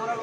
ఊరలు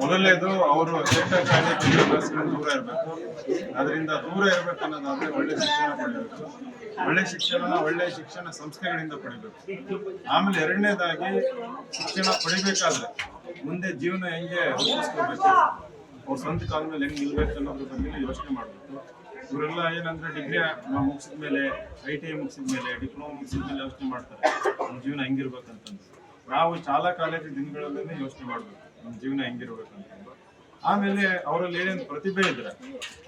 ಮೊದಲನೇದು ಅವರು ಕಾರ್ಯಕ್ರಮ ದೂರ ಇರಬೇಕು. ಅದರಿಂದ ದೂರ ಇರಬೇಕು ಅನ್ನೋದಾದ್ರೆ ಒಳ್ಳೆ ಶಿಕ್ಷಣ ಪಡಿಬೇಕು ಒಳ್ಳೆ ಶಿಕ್ಷಣ ಒಳ್ಳೆ ಶಿಕ್ಷಣ ಸಂಸ್ಥೆಗಳಿಂದ ಪಡಿಬೇಕು. ಆಮೇಲೆ ಎರಡನೇದಾಗಿ ಶಿಕ್ಷಣ ಪಡಿಬೇಕಾದ್ರೆ ಮುಂದೆ ಜೀವನ ಹೆಂಗೆ ರೂಪಿಸ್ಕೋಬೇಕು? ಅವ್ರ ಸ್ವಂತ ಕಾಲ ಮೇಲೆ ಹೆಂಗೆ ನಿಲ್ಬೇಕು ಅನ್ನೋದ್ರ ಬಗ್ಗೆ ಯೋಚನೆ ಮಾಡಬೇಕು. ಇವರೆಲ್ಲ ಏನಂದ್ರೆ ಡಿಗ್ರಿ ಮುಗಿಸಿದ ಮೇಲೆ ಐ ಟಿ ಐ ಮುಗಿಸಿದ ಮೇಲೆ ಡಿಪ್ಲೊಮಾ ಮುಗಿಸಿದ ಮೇಲೆ ಯೋಚನೆ ಮಾಡ್ತಾರೆ. ನಮ್ಮ ಜೀವನ ಹೆಂಗಿರ್ಬೇಕಂತಂದು. ನಾವು ಶಾಲಾ ಕಾಲೇಜು ದಿನಗಳಲ್ಲೇ ಯೋಚನೆ ಮಾಡಬೇಕು. ನಮ್ಮ ಜೀವನ ಹೆಂಗಿರ್ಬೇಕಂತ ಆಮೇಲೆ ಅವರಲ್ಲಿ ಏನೇನು ಪ್ರತಿಭೆ ಇದ್ರೆ,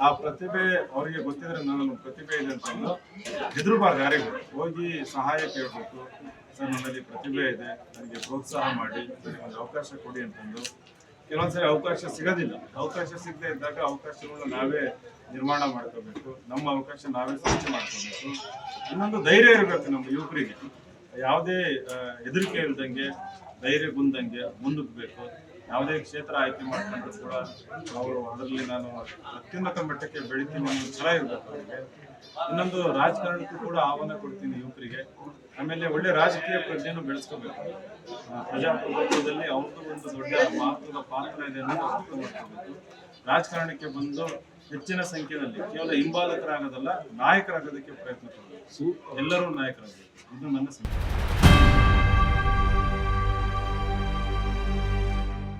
ಆ ಪ್ರತಿಭೆ ಅವರಿಗೆ ಗೊತ್ತಿದ್ರೆ ನನ್ನ ಪ್ರತಿಭೆ ಇದೆ ಅಂತಂದು ಹೆದರಬಾರ್ದು ಯಾರಿಗೂ. ಹೋಗಿ ಸಹಾಯ ಕೇಳಬೇಕು. ಸರ್ ನನ್ನಲ್ಲಿ ಪ್ರತಿಭೆ ಇದೆ. ನನಗೆ ಪ್ರೋತ್ಸಾಹ ಮಾಡಿ, ನನಗೆ ಒಂದು ಅವಕಾಶ ಕೊಡಿ ಅಂತಂದು ಕೆಲವೊಂದ್ಸರಿ ಅವಕಾಶ ಸಿಗೋದಿಲ್ಲ. ಅವಕಾಶ ಸಿಗದೆ ಇದ್ದಾಗ ಅವಕಾಶಗಳನ್ನ ನಾವೇ ನಿರ್ಮಾಣ ಮಾಡ್ಕೋಬೇಕು. ನಮ್ಮ ಅವಕಾಶ ನಾವೇ ಸೃಷ್ಟಿ ಮಾಡ್ಕೋಬೇಕು. ಇನ್ನೊಂದು ಧೈರ್ಯ ಇರಬೇಕು ನಮ್ಮ ಯುವಕರಿಗೆ. ಯಾವುದೇ ಹೆದರಿಕೆ ಇಲ್ದಂಗೆ, ಧೈರ್ಯ ಬಂದಂಗೆ ಮುಂದಕ್ಬೇಕು ಯಾವುದೇ ಕ್ಷೇತ್ರ ಆಯ್ಕೆ ಮಾಡ್ಕೊಂಡ್ರು ಕೂಡ ಅವರು ಅದರಲ್ಲಿ ನಾನು ಅತ್ಯುನ್ನತ ಮಟ್ಟಕ್ಕೆ ಬೆಳಿತೀನಿ ಅನ್ನೋ ಛಲ ಇರಬೇಕು ಅವರಿಗೆ. ಇನ್ನೊಂದು ರಾಜಕಾರಣಕ್ಕೂ ಕೂಡ ಆಹ್ವಾನ ಕೊಡ್ತೀನಿ ಯುವಕರಿಗೆ. ಆಮೇಲೆ ಒಳ್ಳೆ ರಾಜಕೀಯ ಪ್ರಜ್ಞೆಯನ್ನು ಬೆಳೆಸ್ಕೋಬೇಕು. ಪ್ರಜಾಪ್ರಭುತ್ವದಲ್ಲಿ ಅವ್ರದ್ದು ಒಂದು ದೊಡ್ಡ ಮಹತ್ವದ ಪಾತ್ರ ಇದೆ ಅನ್ನೋದು ಅರ್ಥ ಮಾಡ್ಕೋಬೇಕು. ರಾಜಕಾರಣಕ್ಕೆ ಬಂದು ಹೆಚ್ಚಿನ ಸಂಖ್ಯೆಯಲ್ಲಿ ಕೇವಲ ಹಿಂಬಾಲಕರಾಗೋದಲ್ಲ ನಾಯಕರಾಗೋದಕ್ಕೆ ಪ್ರಯತ್ನ ಪಡಬೇಕು. ಎಲ್ಲರೂ ನಾಯಕರಾಗಬೇಕು. ಇದು ನನ್ನ ಸಂಕಲ್ಪ.